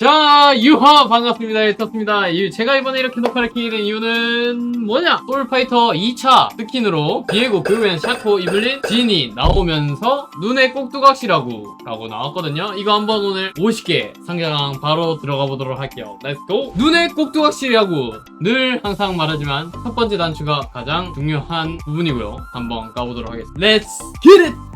자, 유하 반갑습니다. 했었습니다. 이- 제가 이번에 이렇게 녹화를 키게 된 이유는 뭐냐? 솔파이터 2차 스킨으로 디에고 그웬 샤코 이블린 진이 나오면서 눈에 꼭두각시라고 라고 나왔거든요. 이거 한번 오늘 50개 상자강 바로 들어가 보도록 할게요. 렛츠고! 눈에 꼭두각시라고 늘 항상 말하지만 첫 번째 단추가 가장 중요한 부분이고요. 한번 가보도록 하겠습니다. 렛츠 겟 잇!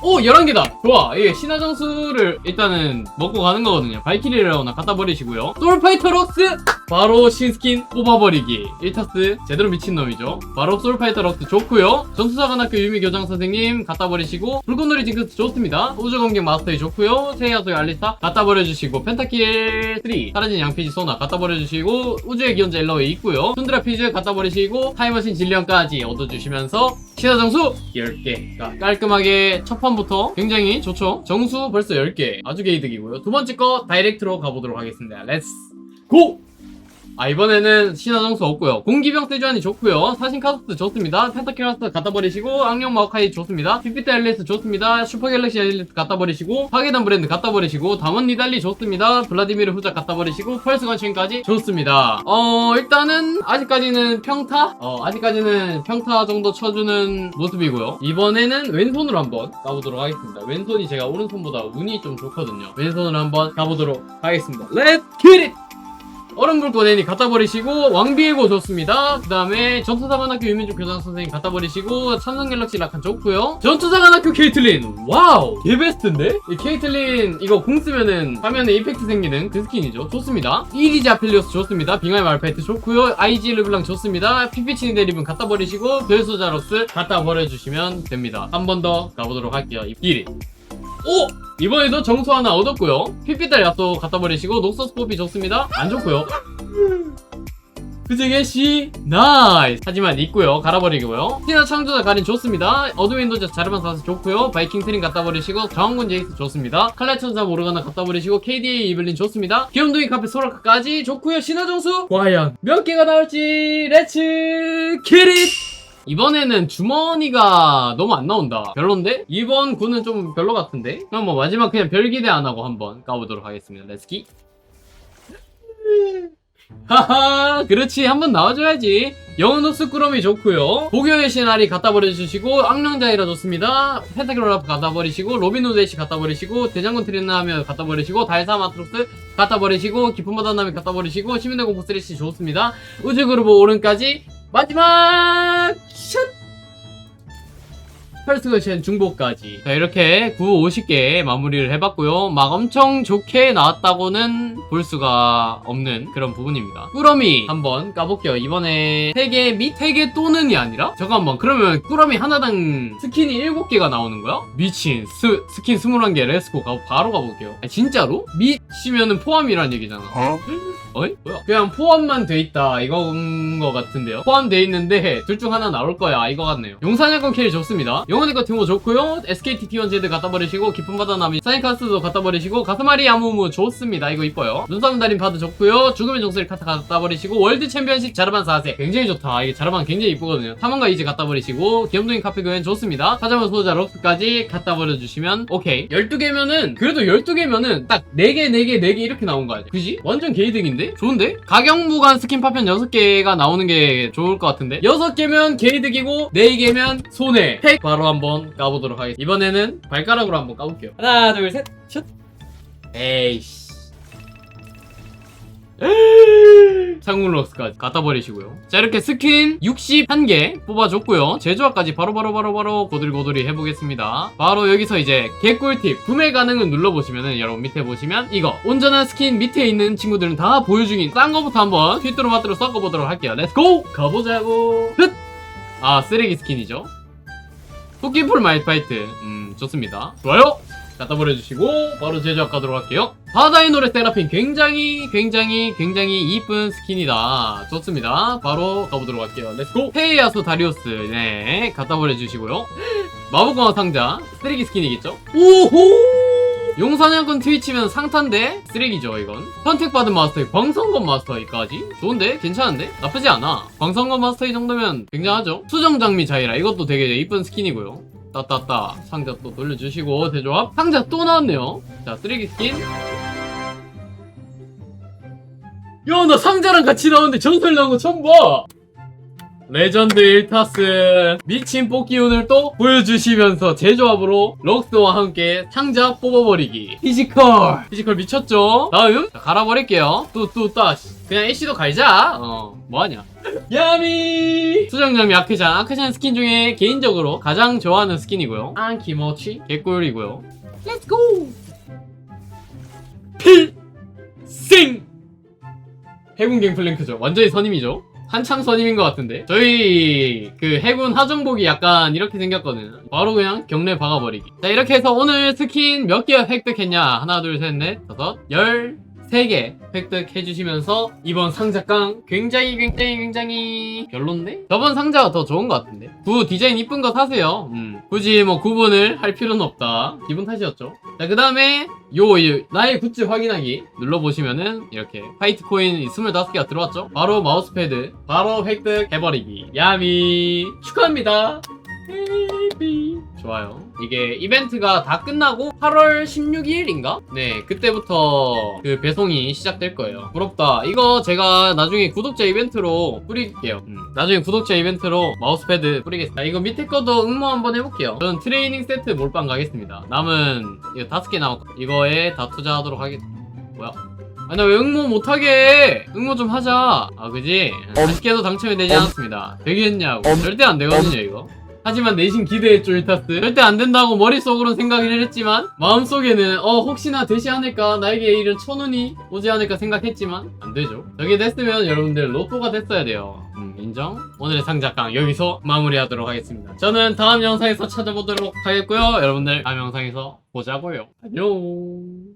오 11개다. 좋아. 이게 신화정수를 일단은 먹고 가는 거거든요. 발키리를 하나 갖다 버리시고요. 솔파이터 럭스 바로 신스킨 뽑아버리기. 1타스 제대로 미친놈이죠. 바로 솔파이터 럭스 좋고요. 전투사관학교 유미 교장 선생님 갖다 버리시고 붉은놀이 징크스 좋습니다. 우주검객 마스터이 좋고요. 세이아소의 알리스타 갖다 버려주시고 펜타킬 3 사라진 양피지 소나 갖다 버려주시고 우주의 기원자 엘러웨이 있고요. 툰드라 피즈 갖다 버리시고 타임머신 진리언까지 얻어주시면서 신화정수 10개. 깔끔하게 첫 판부터 굉장히 좋죠 정수 벌써 10개 아주 게이득이고요 두 번째 거 다이렉트로 가보도록 하겠습니다 렛츠 고! 아 이번에는 신화 정수 없고요. 공기병 세주안이 좋고요. 사신 카스트 좋습니다. 펜타키라스 갖다 버리시고 악령 마오카이 좋습니다. 피피트 앨리스 좋습니다. 슈퍼갤럭시 앨리스 갖다 버리시고 파괴단 브랜드 갖다 버리시고 담원 니달리 좋습니다. 블라디미르 후작 갖다 버리시고 펄스 건칭까지 좋습니다. 어 일단은 아직까지는 평타? 어 아직까지는 평타 정도 쳐주는 모습이고요. 이번에는 왼손으로 한번 가보도록 하겠습니다. 왼손이 제가 오른손보다 운이 좀 좋거든요. 왼손으로 한번 가보도록 하겠습니다. 렛츠 킷잇 얼음불 꺼내니 갖다 버리시고 왕비에고 좋습니다. 그 다음에 전투사관학교 유민주 교장 선생님 갖다 버리시고 삼성갤럭시 라칸 좋고요. 전투사관학교 케이틀린 와우 개베스트인데? 이 케이틀린 이거 공 쓰면은 화면에 이펙트 생기는 그 스킨이죠. 좋습니다. 이리지 아필리오스 좋습니다. 빙하의 말파이트 좋고요. IG 르블랑 좋습니다. 피피치니 데리븐 갖다 버리시고 별소자로스 갖다 버려주시면 됩니다. 한 번 더 가보도록 할게요. 입길이 오! 이번에도 정수 하나 얻었고요. 피피딸 야쏘 갖다 버리시고 녹서스 포피 좋습니다. 안 좋고요. 그제게 시 나이스! 하지만 있고요. 갈아버리고요. 티나 창조자 가린 좋습니다. 어드윈 윈도즈 자르반 사스 좋고요. 바이킹 트림 갖다 버리시고 정원군 제이스 좋습니다. 칼날 천사 모르가나 갖다 버리시고 KDA 이블린 좋습니다. 귀염둥이 카페 소라카까지 좋고요. 신화정수! 과연 몇 개가 나올지! 렛츠 키릿 이번에는 주머니가 너무 안 나온다. 별론데? 이번 군은 좀 별로 같은데? 그럼 뭐 마지막 그냥 별 기대 안 하고 한번 까보도록 하겠습니다. 렛츠기. 하하, 그렇지. 한번 나와줘야지. 영혼 흡수 꾸러미 좋고요 고교의 시나리 갖다 버려주시고, 악령자이라 좋습니다. 펜타클로라프 갖다 버리시고, 로빈후드 애쉬 갖다 버리시고, 대장군 트리나면 갖다 버리시고, 달사 마트로스 갖다 버리시고, 깊은 바다 나미 갖다 버리시고, 시민의 공포 쓰레쉬 좋습니다. 우주그루브 오른까지 마지막 샷! 펄스거션 중복까지. 자 이렇게 9, 50개 마무리를 해봤고요. 막 엄청 좋게 나왔다고는 볼 수가 없는 그런 부분입니다. 꾸러미 한번 까볼게요. 이번에 3개 및 3개 또는이 아니라? 잠깐만 그러면 꾸러미 하나당 스킨이 7개가 나오는 거야? 미친. 스, 스킨 21개 레스코 가, 바로 가볼게요. 아, 진짜로? 밑이면은 포함이란 얘기잖아. 어이? 뭐야? 그냥 포함만 돼 있다. 이건 거 같은데요? 포함돼 있는데 둘 중 하나 나올 거야. 이거 같네요. 용사냥권 캐리 좋습니다 것 티모 좋고요. SKT T1Z 갖다 버리시고 깊은 바다 나미 사인카스도 갖다 버리시고 가스마리 야무무 좋습니다. 이거 이뻐요. 눈싸움 달인 파드 좋고요. 죽음의 종소리 카타 갖다 버리시고 월드 챔피언십 자르반 4세. 굉장히 좋다. 이게 자르반 굉장히 이쁘거든요. 탐험가 이제 갖다 버리시고 귀염둥이 카페 교엔 좋습니다. 사자마 소자 럭스까지 갖다 버려주시면 오케이. 12개면은 그래도 12개면은 딱 4개 4개 4개 이렇게 나온 거 아니야? 그지? 완전 개이득인데? 좋은데? 가격 무관 스킨 파편 6개가 나오는 게 좋을 것 같은데? 6개면 개이득이고 4개면 손해. 팩 바로 한번 까보도록 하겠습니다. 이번에는 발가락으로 한번 까볼게요. 하나 둘 셋 슛! 에이씨. 상물럭스까지 갖다 버리시고요. 자 이렇게 스킨 61개 뽑아줬고요. 제조화까지 바로바로바로바로 고들고들이 해보겠습니다. 바로 여기서 이제 개꿀팁 구매 가능은 눌러보시면은 여러분 밑에 보시면 이거. 온전한 스킨 밑에 있는 친구들은 다 중인 싼 거부터 한번 휘뚜루 마뚜루 섞어보도록 할게요. 렛츠고 가보자고! 흩! 아 쓰레기 스킨이죠 토끼풀 마이파이트. 음 좋습니다. 좋아요. 갖다 버려주시고 바로 제조학 가도록 할게요. 바다의 노래 세라핀 굉장히 굉장히 굉장히 이쁜 스킨이다. 좋습니다. 바로 가보도록 할게요. 렛츠고 헤이아소 다리오스. 네 갖다 버려주시고요. 마법광화 상자. 쓰레기 스킨이겠죠? 오호 용사냥꾼 트위치면 상탄데 쓰레기죠 이건. 선택받은 마스터의 광선검 마스터이까지. 좋은데? 괜찮은데? 나쁘지 않아. 광선검 마스터이 정도면 굉장하죠. 수정장미 자이라. 이것도 되게 이쁜 스킨이고요. 따따따. 상자 또 돌려주시고 대조합. 상자 또 나왔네요. 자 쓰레기 스킨. 야, 나 상자랑 같이 나오는데 전설 나온 거 처음 봐! 레전드 1타스 미친 뽑기 운을 또 보여주시면서 제 조합으로 럭스와 함께 상자 뽑아버리기. 피지컬! 피지컬 미쳤죠? 다음! 자, 갈아버릴게요. 또 또또 그냥 애쉬도 갈자! 어 뭐하냐? 야미! 수정점이 아크샨 아크샨 스킨 중에 개인적으로 가장 좋아하는 스킨이고요. 안키모치. 개꿀이고요. 렛츠고 필생 해군 갱 플랭크죠. 완전히 선임이죠 한참 선임인 것 같은데? 저희 그 해군 하정복이 약간 이렇게 생겼거든요 바로 그냥 경례 박아버리기. 자 이렇게 해서 오늘 스킨 몇 개 획득했냐? 하나 둘 셋 넷 다섯 열 3개 획득해 주시면서 이번 상자깡 굉장히 굉장히 굉장히 별론데? 저번 상자가 더 좋은 것 같은데? 구 디자인 이쁜 거 사세요. 음. 굳이 뭐 구분을 할 필요는 없다. 기분 탓이었죠. 자그 다음에 요, 요 나의 굿즈 확인하기 눌러보시면은 이렇게 화이트 코인 25개가 들어왔죠. 바로 마우스패드 바로 획득해버리기. 야미. 축하합니다 좋아요. 이게 이벤트가 다 끝나고 8월 16일인가? 네, 그때부터 그 배송이 시작될 거예요. 부럽다. 이거 제가 나중에 구독자 이벤트로 뿌릴게요. 음, 나중에 구독자 이벤트로 마우스패드 뿌리겠습니다. 이거 밑에 거도 응모 한번 해볼게요. 저는 트레이닝 세트 몰빵 가겠습니다. 남은 이거 다섯 개 남았고 이거에 다 투자하도록 하겠습니다. 뭐야? 아, 나 왜 응모 못하게 해? 응모 좀 하자. 아, 그지? 아쉽게도 당첨이 되지 않았습니다. 되겠냐고. 절대 안 되거든요, 이거. 하지만 내심 기대했죠, 일타스. 절대 안 된다고 머릿속으로는 생각을 했지만, 마음속에는, 어, 혹시나 되지 않을까, 나에게 이런 천운이 오지 않을까 생각했지만, 안 되죠. 저게 됐으면 여러분들 로또가 됐어야 돼요. 음, 인정? 오늘의 상작강 여기서 마무리하도록 하겠습니다. 저는 다음 영상에서 찾아보도록 하겠고요. 여러분들 다음 영상에서 보자고요. 안녕.